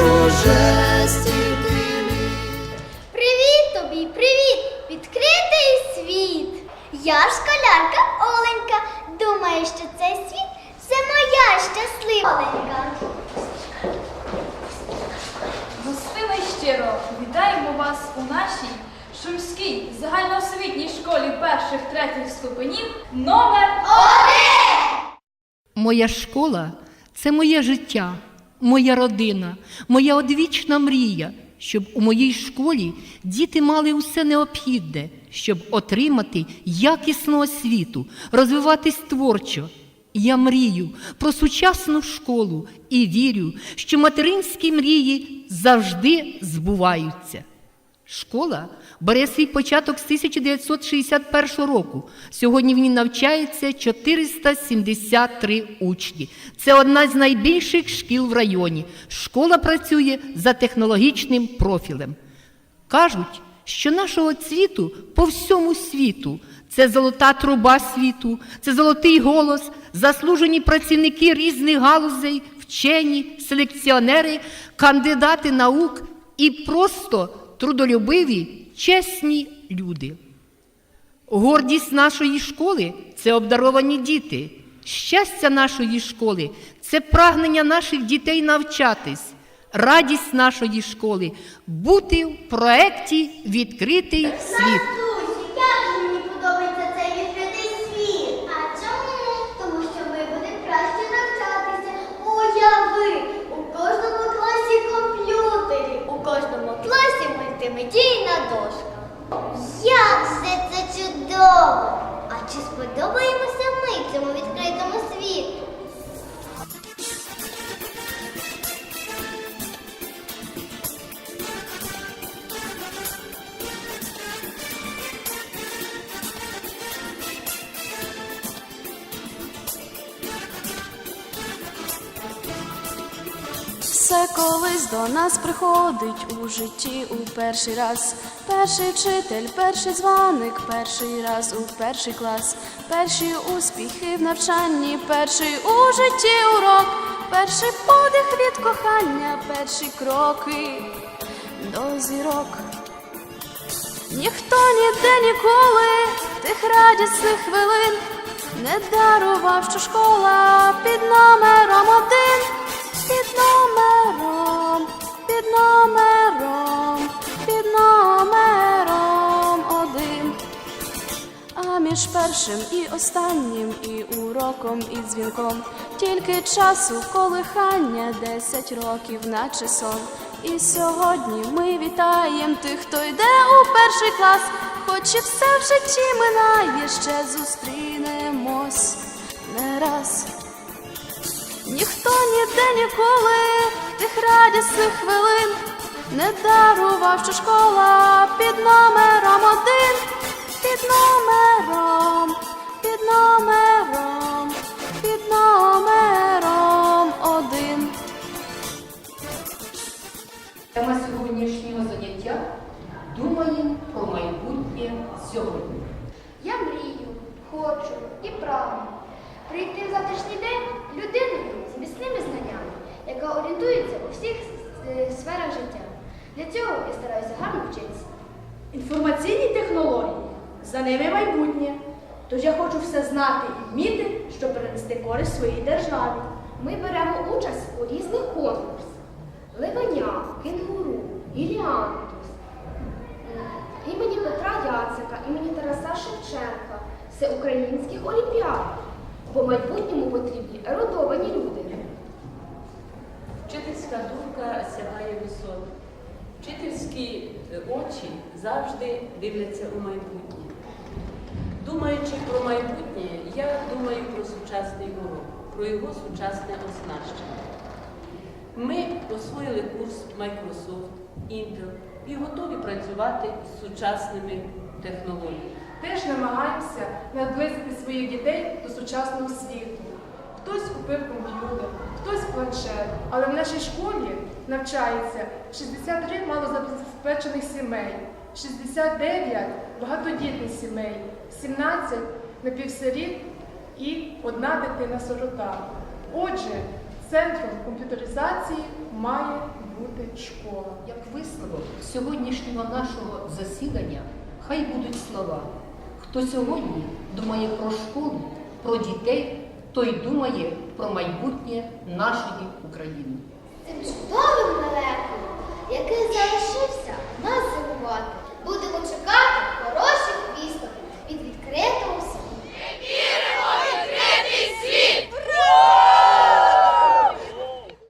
чуже стіни. Привіт тобі, привіт! Відкритий світ! Я школярка Оленька. Думаю, що цей світ це моя щаслива Оленька. Гостини щиро вітаємо вас у нашій Шумській загальноосвітній школі перших третіх ступенів номер один! Моя школа це моє життя моя родина, моя одвічна мрія, щоб у моїй школі діти мали усе необхідне, щоб отримати якісну освіту, розвиватись творчо. Я мрію про сучасну школу і вірю, що материнські мрії завжди збуваються. Школа бере свій початок з 1961 року. Сьогодні в ній навчається 473 учні. Це одна з найбільших шкіл в районі. Школа працює за технологічним профілем. Кажуть, що нашого цвіту по всьому світу це золота труба світу, це золотий голос, заслужені працівники різних галузей, вчені, селекціонери, кандидати наук і просто трудолюбиві, чесні люди. Гордість нашої школи це обдаровані діти. Щастя нашої школи це прагнення наших дітей навчатись. Радість нашої школи бути в проєкті Відкритий світ. Сподобаємося ми цьому відкритому світу? Все колись до нас приходить у житті у перший раз. Перший вчитель, перший дзвоник, перший раз у перший клас, перші успіхи в навчанні, перший у житті урок, перший подих від кохання, перші кроки до зірок. Ніхто ніде ніколи тих радісних хвилин не дарував, що школа під номером один, між першим і останнім, і уроком, і дзвінком тільки часу колихання десять років, наче сон. І сьогодні ми вітаємо тих, хто йде у перший клас, хоч і все в житті минає, ще зустрінемось не раз. Ніхто ніде ніколи тих радісних хвилин не дарував, що школа під номером один, під номером, під номером, під номером один. Тема сьогоднішнього заняття думаємо про майбутнє сьогодні. Я мрію, хочу і прагну прийти в завтрашній день людиною з міцними знаннями, яка орієнтується у всіх е, сферах життя. Для цього я стараюся гарно вчитися. Інформаційні технології за ними майбутнє. Тож я хочу все знати і вміти, щоб принести користь своїй державі. Ми беремо участь у різних конкурсах. Левеня, кенгуру, гіліантус, імені Петра Яцика, імені Тараса Шевченка, всеукраїнських олімпіад. Бо майбутньому потрібні ерудовані люди. Вчительська думка сягає висот. Вчительські е, очі завжди дивляться у майбутнє. Думаючи про майбутнє, я думаю про сучасний урок, про його сучасне оснащення. Ми освоїли курс Microsoft, Intel і готові працювати з сучасними технологіями. Теж намагаємося наблизити своїх дітей до сучасного світу. Хтось купив комп'ютер, хтось планшет, але в нашій школі навчається 63 малозабезпечених сімей, 69 багатодітних сімей, 17 напівсиріт і одна дитина-сирота. Отже, центром комп'ютеризації має бути школа. Як висновок сьогоднішнього нашого засідання, хай будуть слова. Хто сьогодні думає про школу, про дітей, той думає про майбутнє нашої України. Цим чудовим лелеком, який залишився.